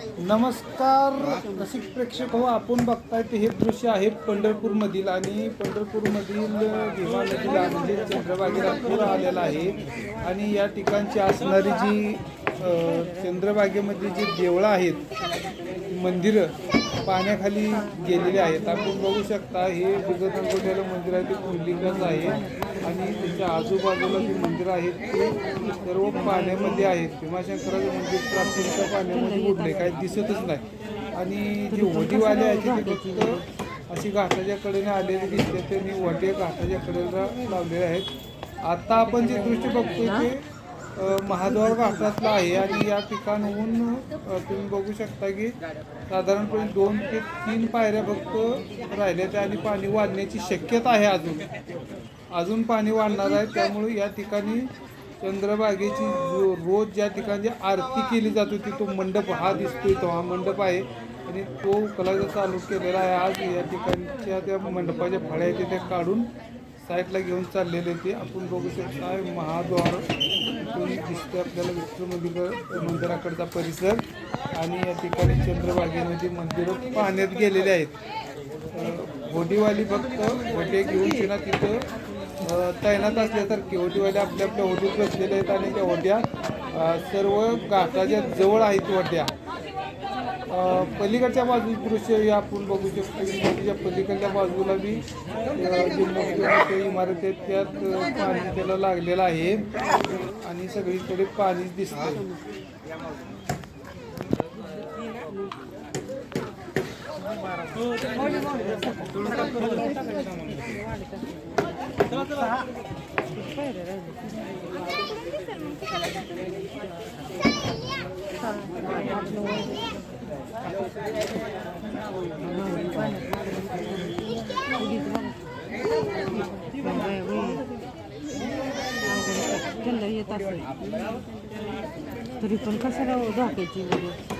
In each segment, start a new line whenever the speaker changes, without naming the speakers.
नमस्कार रसिक प्रेक्षक हो आपण बघताय ते हे दृश्य आहे पंढरपूरमधील आणि पंढरपूरमधील भीमा नदीला म्हणजे चंद्रभागेला पूर आलेला आहे. आणि या ठिकाणची असणारी जी चंद्रभागेमध्ये जी देवळं आहेत मंदिरं पाण्याखाली गेलेली आहेत. आपण बघू शकता हे बिगत मंदिर आहे ते कुंडलिंगच आहे. आणि त्याच्या आजूबाजूला जी मंदिरं आहेत ते सर्व पाण्यामध्ये आहेत. भीमाशंकराचं मंदिर प्राप्तीच्या पाण्यामध्ये बुडले काही दिसतच नाही. आणि जे वडीवाले आहेत ते फक्त अशी घाटाच्या कडेने आलेले दिसते त्यांनी वटे घाटाच्या कडेला लावलेले आहेत. आता आपण जे दृष्टी बघतोय ते महाद्वार घाटातलं आहे. आणि या ठिकाणहून तुम्ही बघू शकता की साधारणपणे दोन ते तीन पायऱ्या फक्त राहिल्या त्या आणि पाणी वाढण्याची शक्यता आहे अजून. अजून पाणी वाढणार आहे त्यामुळे या ठिकाणी चंद्रभागेची जो रोज ज्या ठिकाणी आरती केली जात होती तो मंडप हा दिसतोय तो हा मंडप आहे. आणि तो कलाचा चालू केलेला आहे आज. या ठिकाणच्या त्या मंडपाच्या फळ्या आहेत त्या काढून साईडला घेऊन चाललेले ते. आपण बघू शकता महाद्वार इथून दिसते आपल्याला विष्णू मंदिर मंदिराकडचा परिसर. आणि या ठिकाणी चंद्रभागेमध्ये मंदिरं पाण्यात गेलेले आहेत. होडीवाली फक्त होटे घेऊन तिना तिथं तैनात असल्यासारखे होडीवाले आपल्या आपल्या होडीत बसलेले आहेत आणि त्या ओट्या सर्व घाटाच्या जवळ आहेत ओट्या. पलीकडच्या बाजू दृश्य हे आपण बघू शकतो. की नदीच्या पलीकडच्या बाजूला बी अ, जे मोठे इमारती आहेत त्यात पाणी त्याला लागलेलं आहे. आणि सगळीकडे पाणीच दिसतंय.
येत असेल तरी पण कशाला धोक्याची वगैरे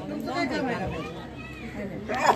तुमचं काय काम आहे